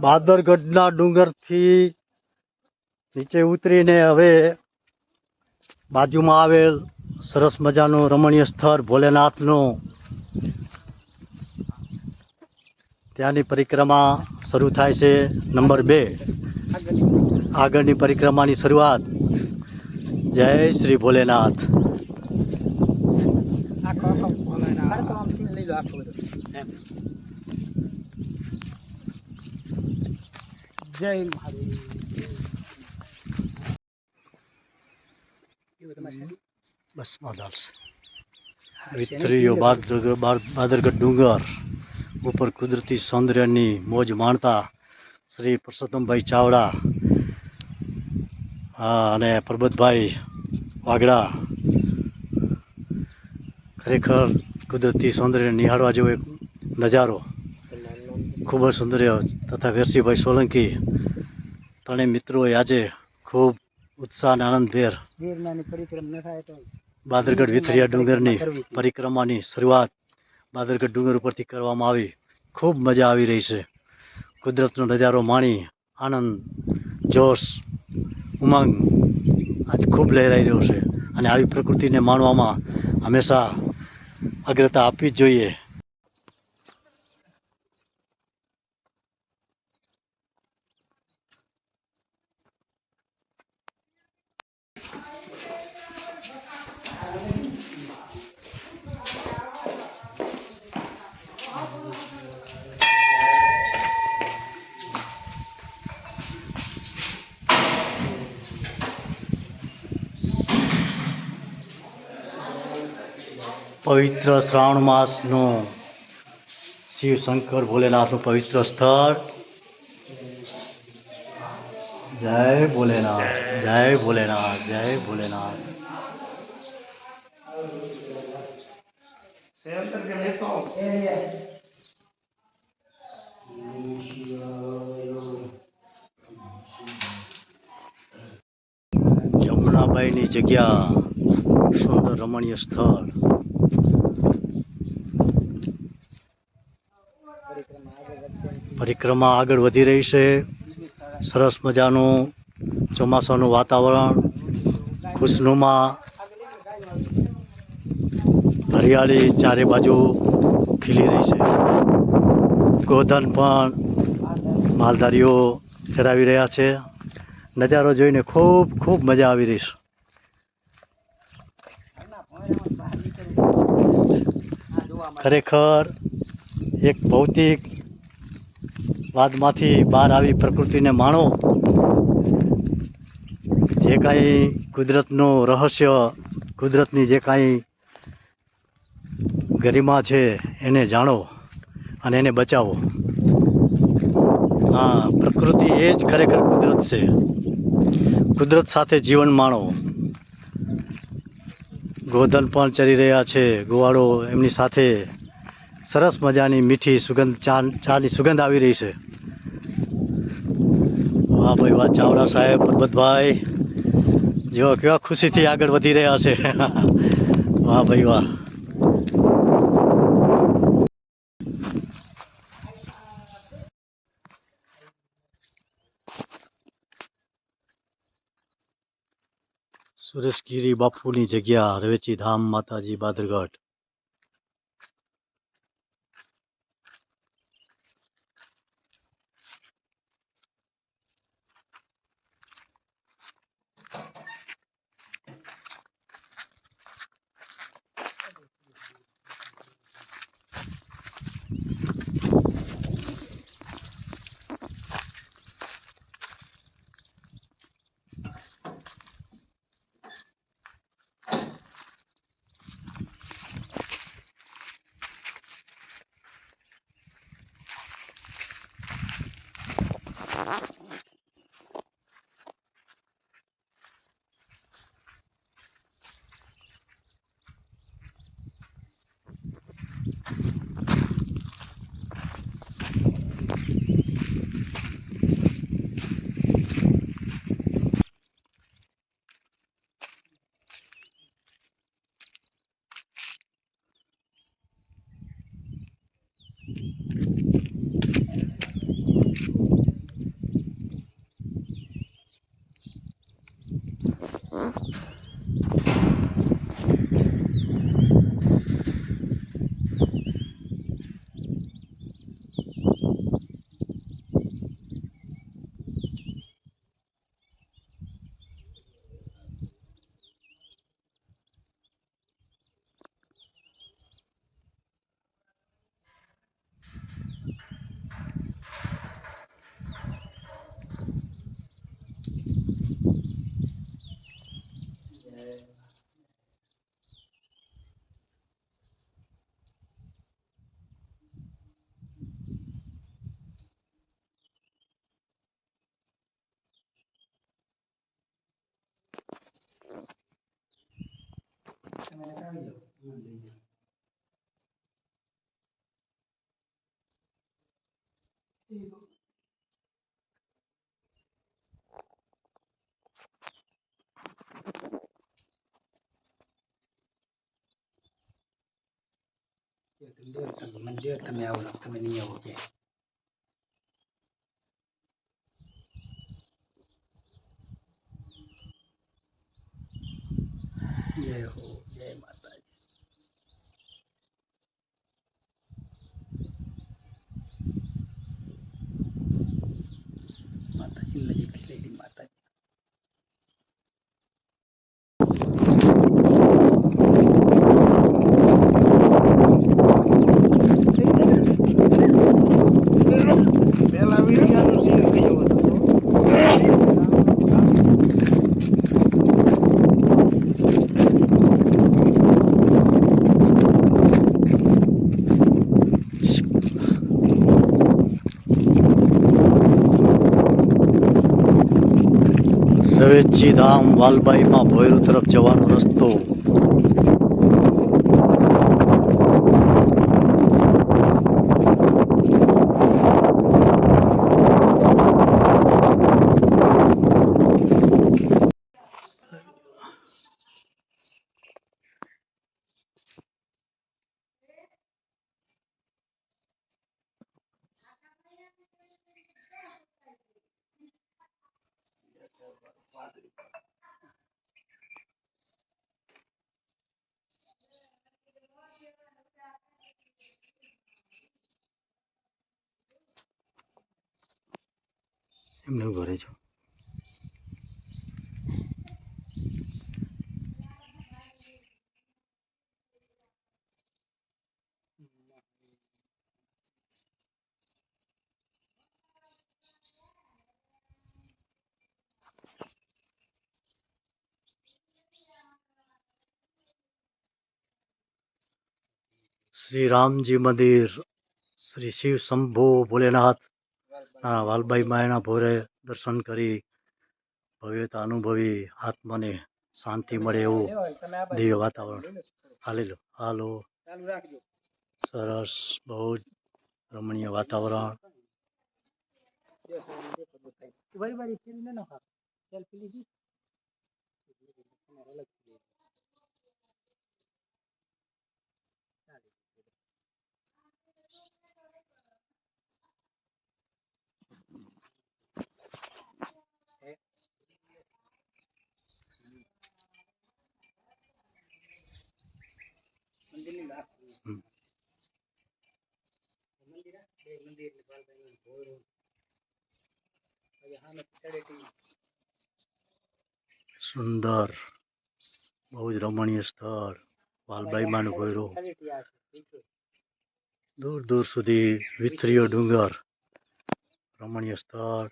બાદરગઢના ડુંગરથી નીચે ઉતરીને હવે બાજુમાં આવેલ સરસ મજાનું રમણીય સ્થળ ભોલેનાથનું. ત્યાંની પરિક્રમા શરૂ થાય છે નંબર બે. આગળની પરિક્રમાની શરૂઆત. જય શ્રી ભોલેનાથ. જય મહાદેવ બસ વિતરીયો બાદરગઢ ડુંગર ઉપર કુદરતી સૌંદર્યની મોજ માણતા શ્રી પરસોત્તમભાઈ ચાવડા હા અને પરબતભાઈ વાગડા. ખરેખર કુદરતી સૌંદર્ય નિહાળવા જેવો એક નજારો ખૂબ જ સુંદર્ય તથા વેરસીભાઈ સોલંકી ત્રણેય મિત્રોએ આજે ખૂબ ઉત્સાહ અને આનંદભેર બાદરગઢ વિથરિયા ડુંગરની પરિક્રમાની શરૂઆત બાદરગઢ ડુંગર ઉપરથી કરવામાં આવી. ખૂબ મજા આવી રહી છે. કુદરતનો નજારો માણી આનંદ જોશ ઉમંગ આજે ખૂબ લહેરાઈ રહ્યો છે. અને આવી પ્રકૃતિને માણવામાં હંમેશા અગ્રતા આપવી જ જોઈએ. પવિત્ર શ્રાવણ માસનું શિવ શંકર ભોલેનાથનું પવિત્ર સ્થળ. જય ભોલેનાથ જય ભોલેનાથ જય ભોલેનાથ. જમણાબાઈની જગ્યા સુંદર રમણીય સ્થળ. પરિક્રમા આગળ વધી રહી છે. સરસ મજાનું ચોમાસાનું વાતાવરણ, ખુશનુમા. હરિયાળી ચારે બાજુ ખીલી રહી છે. ગોધન પણ માલધારીઓ ચરાવી રહ્યા છે. નજારો જોઈને ખૂબ ખૂબ મજા આવી રહી છે. ખરેખર એક ભૌતિક વાદમાંથી બહાર આવી પ્રકૃતિને માણો. જે કાંઈ કુદરતનું રહસ્ય, કુદરતની જે કાંઈ ગરિમા છે એને જાણો અને એને બચાવો. હા, પ્રકૃતિ એ જ ખરેખર કુદરત છે. કુદરત સાથે જીવન માણો. ગોધન પણ ચરી રહ્યા છે, ગોવાળો એમની સાથે સરસ મજાની મીઠી સુગંધ ચા ચાની સુગંધ આવી રહી છે. વાહ ભાઈ, વાહ, ચાવડા સાહેબ પરબતભાઈ જેઓ કેવા ખુશીથી આગળ વધી રહ્યા છે. વાહ ભાઈ, વાહ. સુરેશગીરી બાપુની જગ્યા, રવેચી ધામ, માતાજી બાદરગઢ મંદિર તમે આવો તમે નહીં આવો કે જય સવેજી ધામ વાલબાઈમાં ભોયરું તરફ જવાનો રસ્તો એમને ઘરે છો. શ્રી રામજી મંદિર શ્રી શિવ શંભો ભોલેનાથ વાલબાઈ માયાના ભોરે દર્શન કરી ભવ્યતા અનુભવી આત્માને શાંતિ મળે એવું દિવ્ય વાતાવરણ. હાલી લો હાલો. સરસ બહુ જ રમણીય વાતાવરણ. વળી વળી ફીલ ન નખા સેલ્ફી લીધી તમારે અલગથી લેવું. મંદિરની બહાર. હમ. મંદિર આ? બે મંદિર ને બાલભાઈનું ભોયરું. પછી સામે તળેટી. સુંદર, બહુ જ રમણીય સ્થળ, વાલબાઈ માનું ભોયરું. દૂર દૂર સુધી વિથરીયો ડુંગર, રમણીય સ્થળ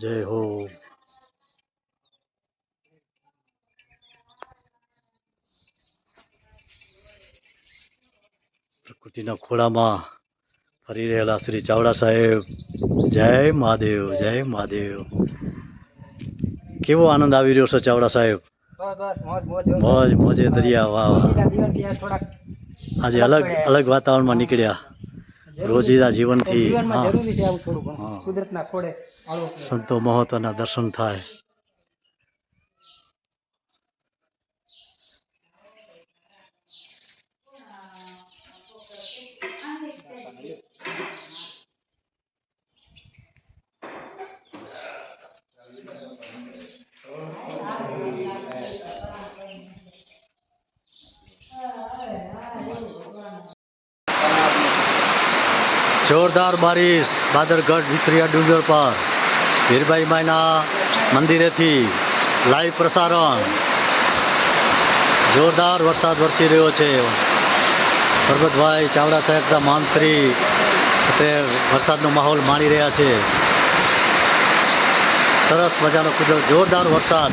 જય હો. પ્રકૃતિના ખોળામાં ફરી રહેલા શ્રી ચાવડા સાહેબ. જય મહાદેવ જય મહાદેવ. કેવો આનંદ આવી રહ્યો છે ચાવડા સાહેબ? મોજ મોજ દરિયા વાહ વાહ. આજે અલગ અલગ વાતાવરણમાં નીકળ્યા. રોજિંદા. જીવનથી હા. કુદરતના ખોળે સંતો મહત્વના દર્શન થાય. જોરદાર બારિશ બાદરગઢ વિથરિયા ડુંગર પર. વીરભાઈ માયના મંદિરેથી લાઈવ પ્રસારણ. જોરદાર વરસાદ વરસી રહ્યો છે. પરબતભાઈ ચાવડા સાહેબના માનશ્રી અત્યારે વરસાદનો માહોલ માણી રહ્યા છે. સરસ મજાનો કુદરત, જોરદાર વરસાદ.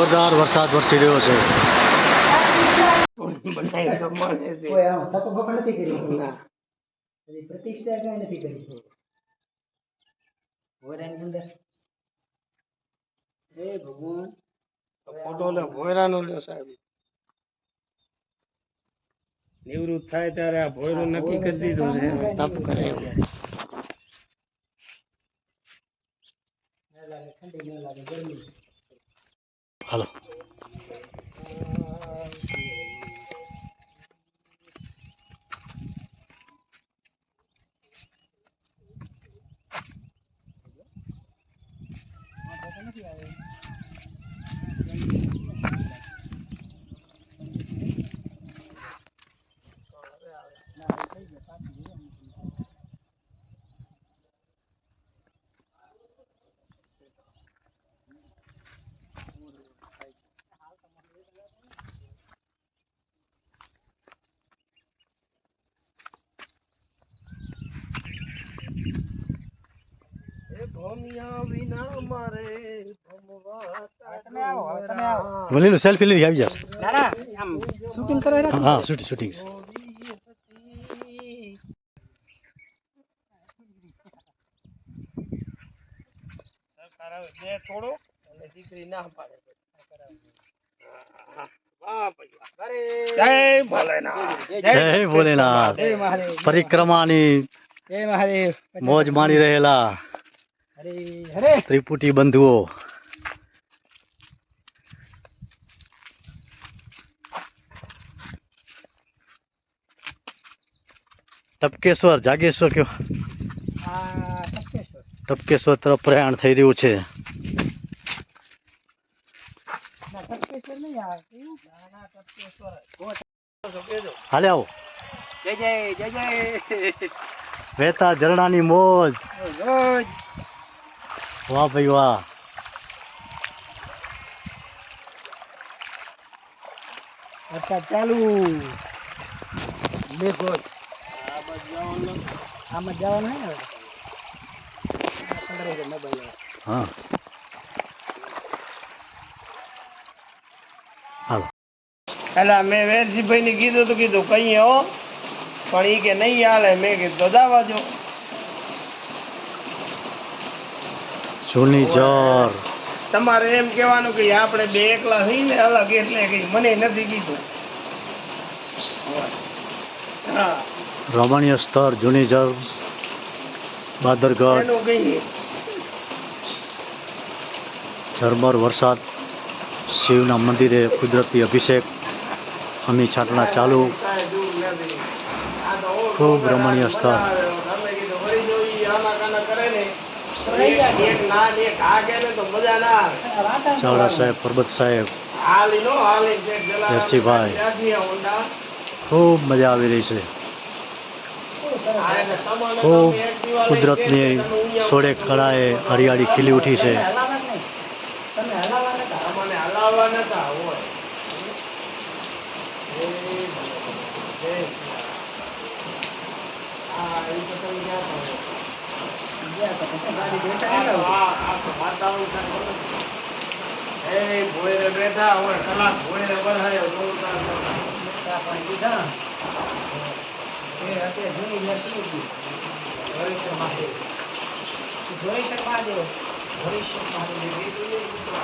ફોટો વરસાદ વરસી રહ્યો છે. નિવૃત્ત થાય ત્યારે આ ભોયરું નક્કી કરી દીધું છે. તપ કરે એમ. ન લાગે ઠંડી ન લાગે ગરમી હાલો એ બોલીનું સેલ્ફી લઈને આવી જશે શૂટિંગ કરો હા શૂટિંગ શૂટિંગ થોડો અને દીકરી ના પાડે પરિક્રમાની મોજ માણી રહેલા ત્રિપુટી બંધુઓ. ટપકેશ્વર જાગેશ્વર કયો? ટપકેશ્વર. તરફ પ્રયાણ થઈ રહ્યું છે. ના ઝરણા નહીં આ કયું? ના ના સત્યેશ્વર હાલે આવો. જય જય જય જય. વહેતા ઝરણાની મોજ. વાહ ભાઈ વાહ. વરસાદ ચાલુ. મેઘો આ બાજુ જવાનું આમાં જવાનું હે ને મોબાઈલ હા. એટલે મેં વેરજીભાઈ ને કીધું તો કીધું કઈ હો? પણ એ કે નહીં હાલે. મેં કીધું દાવા જો જૂની જર. તમારે એમ કહેવાનું કે આપણે બે એકલા થઈ ને અલગ એટલે કઈ મને નથી કીધું. હા. રમણીય સ્થળ જૂની જર બાદરગઢ એનું કઈ ઝરમર વરસાદ શિવના મંદિરે કુદરતી અભિષેક અમી છાટણા ચાલુ કાંઈ દૂર નથી. આ તો ઓળખો ખૂબ વગર રમણીય આ સ્થળ. તમે કીધું વળી જો ઈ આનાકાના કરે ને તો એક એક ના ને એક આ કે ને તો મજા ના આવે ચાવડા સાહેબ પરબત સાહેબ હાલી નો હાલી ચેક જલારામ જર્સીભાઈ. ત્યાંથી આ ઊંડા. ખૂબ મજા આવી રહી છે આ એટલે તમને ખૂબ કુદરતની સોળે કળાએ હરિયાળી ખીલી ઉઠી છે. બેઠા હોય કલાક ભોયરે વરસાયો ઘર પી ગઈ ભવિષ્ય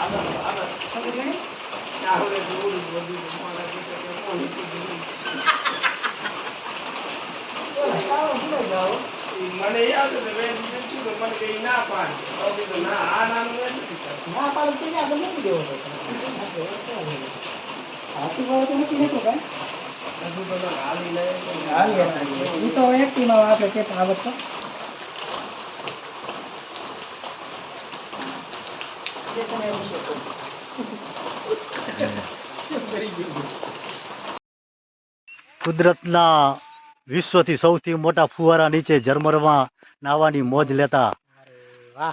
આગળ આગળ. સમજ જોવું બધું મને યાદ મને ના પાડે. તો ના આ નાનું નથી. ના પાડે તો આગળ મૂકી દેવો હાથી વાળો તો મૂકી દેતો કાંઈ? હજુ તો ગયું. કુદરતના વિશ્વથી સૌથી મોટા ફુવારા નીચે ઝરમરમાં નાવાની મોજ લેતા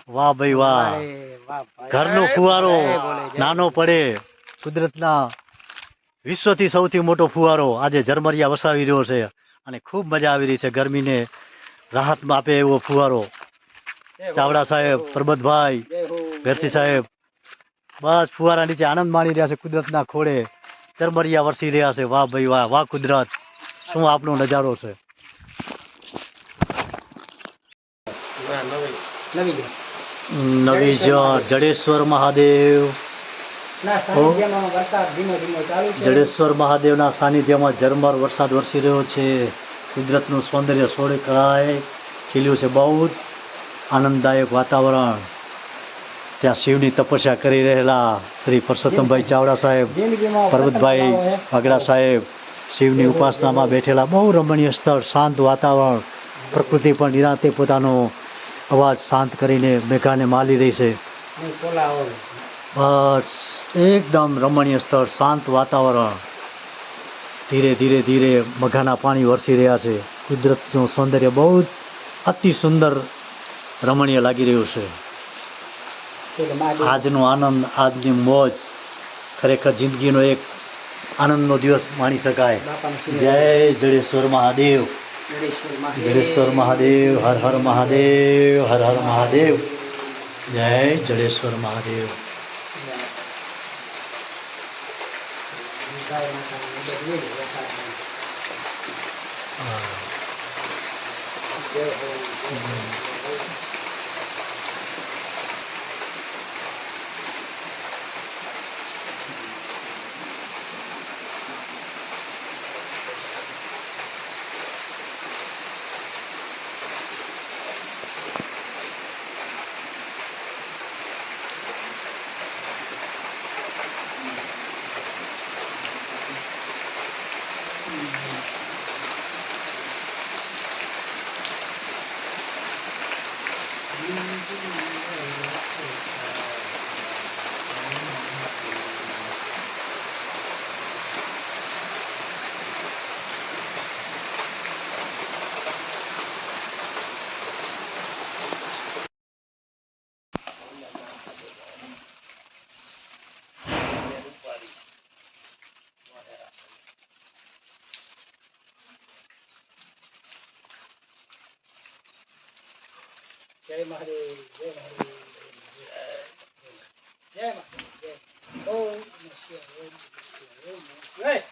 વાહ ભાઈ વાહ. ઘરનો ફુવારો નાનો પડે કુદરતના વિશ્વથી સૌથી મોટો ફુવારો આજે ઝરમરિયા વસાવી રહ્યો છે અને ખૂબ મજા આવી રહી છે ગરમીને રાહત આપે એવો ફુવારો. ચાવડા સાહેબ પરબતભાઈ ભેરસી સાહેબ બસ ફુવારા નીચે આનંદ માણી રહ્યા છે કુદરતના ખોળે. ચરમરિયા વરસી રહ્યા છે. વાહ ભાઈ વાહ વાહ કુદરત. શું આપનો નજારો છે? નવી. જડેશ્વર મહાદેવ. જડેશ્વર મહાદેવના સાનિધ્યમાં ઝરમર વરસાદ વરસી રહ્યો છે. કુદરતનું સૌંદર્ય સોળે કળાએ ખીલ્યું છે. બહુ જ આનંદદાયક વાતાવરણ ત્યાં શિવની તપસ્યા કરી રહેલા શ્રી પરસોત્તમભાઈ ચાવડા સાહેબ પર્વતભાઈ વાગડા સાહેબ શિવની ઉપાસનામાં બેઠેલા. બહુ રમણીય સ્થળ શાંત વાતાવરણ. પ્રકૃતિ પણ નિરાંતે પોતાનો અવાજ શાંત કરીને મેઘાને માલી રહી છે. એકદમ રમણીય સ્થળ શાંત વાતાવરણ. ધીરે ધીરે ધીરે મઘાના પાણી વરસી રહ્યા છે. કુદરતનું સૌંદર્ય બહુ જ અતિ સુંદર રમણીય લાગી રહ્યું છે. આજનો આનંદ, આજની મોજ ખરેખર જિંદગીનો એક આનંદનો દિવસ માણી શકાય. જય જડેશ્વર મહાદેવ. જડેશ્વર મહાદેવ, હર હર મહાદેવ, હર હર મહાદેવ. જય જડેશ્વર મહાદેવ. ได้มาทเด็กไรือว่าทางเยอะเลย જય મહાદેવ જય મહાદેવ જય મહાદેવ જય ઓમ શિવાય ઓમ શિવાય ઓમ